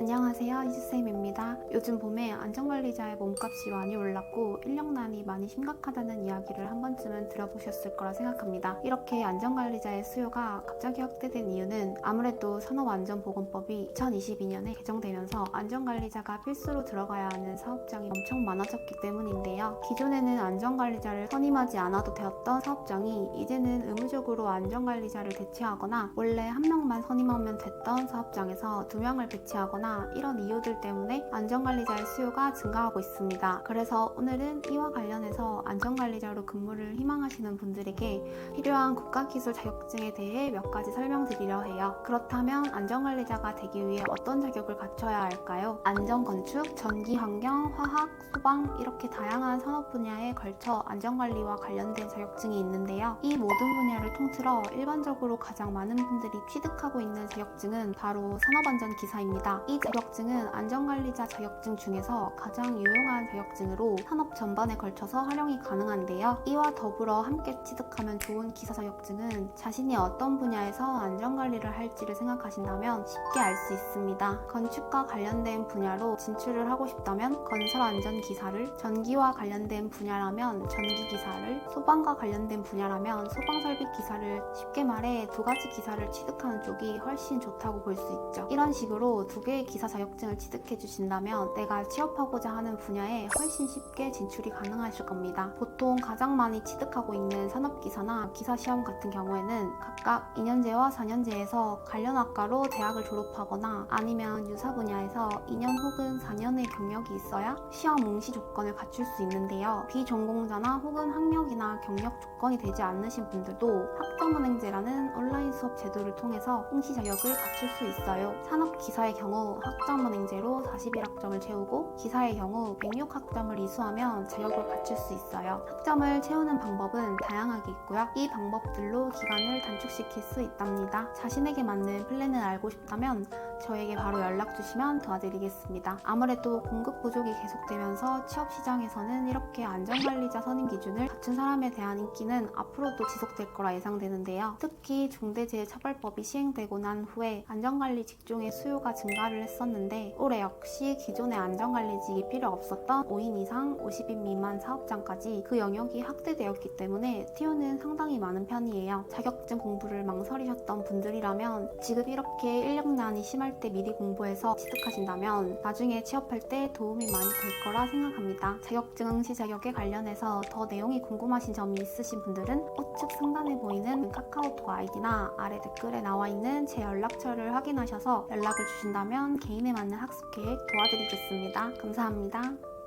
안녕하세요 이수쌤입니다. 요즘 봄에 안전관리자의 몸값이 많이 올랐고 인력난이 많이 심각하다는 이야기를 한 번쯤은 들어보셨을 거라 생각합니다. 이렇게 안전관리자의 수요가 갑자기 확대된 이유는 아무래도 산업안전보건법이 2022년에 개정되면서 안전관리자가 필수로 들어가야 하는 사업장이 엄청 많아졌기 때문인데요. 기존에는 안전관리자를 선임하지 않아도 되었던 사업장이 이제는 의무적으로 안전관리자를 대체하거나 원래 한 명만 선임하면 됐던 사업장에서 두 명을 배치하거나 이런 이유들 때문에 안전관리자의 수요가 증가하고 있습니다. 그래서 오늘은 이와 관련해서 안전관리자로 근무를 희망하시는 분들에게 필요한 국가기술 자격증에 대해 몇 가지 설명드리려 해요. 그렇다면 안전관리자가 되기 위해 어떤 자격을 갖춰야 할까요? 안전건축, 전기환경, 화학, 소방 이렇게 다양한 산업 분야에 걸쳐 안전관리와 관련된 자격증이 있는데요. 이 모든 분야를 통틀어 일반적으로 가장 많은 분들이 취득하고 있는 자격증은 바로 산업안전기사입니다. 이 자격증은 안전관리자 자격증 중에서 가장 유용한 자격증으로 산업 전반에 걸쳐서 활용이 가능한데요. 이와 더불어 함께 취득하면 좋은 기사 자격증은 자신이 어떤 분야에서 안전관리를 할지를 생각하신다면 쉽게 알 수 있습니다. 건축과 관련된 분야로 진출을 하고 싶다면 건설 안전 기사를, 전기와 관련된 분야라면 전기 기사를, 소방과 관련된 분야라면 소방 설비 기사를 쉽게 말해 두 가지 기사를 취득하는 쪽이 훨씬 좋다고 볼 수 있죠. 이런 식으로 두 개의 기사 자격증을 취득해 주신다면 내가 취업하고자 하는 분야에 훨씬 쉽게 진출이 가능하실 겁니다. 보통 가장 많이 취득하고 있는 산업기사나 기사시험 같은 경우에는 각각 2년제와 4년제에서 관련 학과로 대학을 졸업하거나 아니면 유사 분야에서 2년 혹은 4년의 경력이 있어야 시험 응시 조건을 갖출 수 있는데요. 비전공자나 혹은 학력이나 경력 조건이 되지 않으신 분들도 학점은행제라는 온라인 수업 제도를 통해서 응시 자격을 갖출 수 있어요. 산업기사의 경우 학점은행제로 41학점을 채우고 기사의 경우 106학점을 이수하면 자격을 갖출 수 있어요. 학점을 채우는 방법은 다양하게 있고요. 이 방법들로 기간을 단축시킬 수 있답니다. 자신에게 맞는 플랜을 알고 싶다면 저에게 바로 연락 주시면 도와드리겠습니다. 아무래도 공급 부족이 계속되면서 취업 시장에서는 이렇게 안전관리자 선임 기준을 갖춘 사람에 대한 인기는 앞으로도 지속될 거라 예상되는데요. 특히 중대재해처벌법이 시행되고 난 후에 안전관리 직종의 수요가 증가를 했었는데 올해 역시 기존의 안전관리직이 필요 없었던 5인 이상 50인 미만 사업장까지 그 영역이 확대되었기 때문에 티오는 상당히 많은 편이에요. 자격증 공부를 망설이셨던 분들이라면 지금 이렇게 인력난이 심할 때 미리 공부해서 취득하신다면 나중에 취업할 때 도움이 많이 될 거라 생각합니다. 자격증 응시 자격에 관련해서 더 내용이 궁금하신 점이 있으신 분들은 우측 상단에 보이는 카카오톡 아이디나 아래 댓글에 나와 있는 제 연락처를 확인하셔서 연락을 주신다면 개인에 맞는 학습 계획 도와드리겠습니다. 감사합니다.